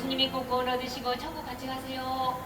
예수님의 복권 얻으시고 천국 같이 가세요.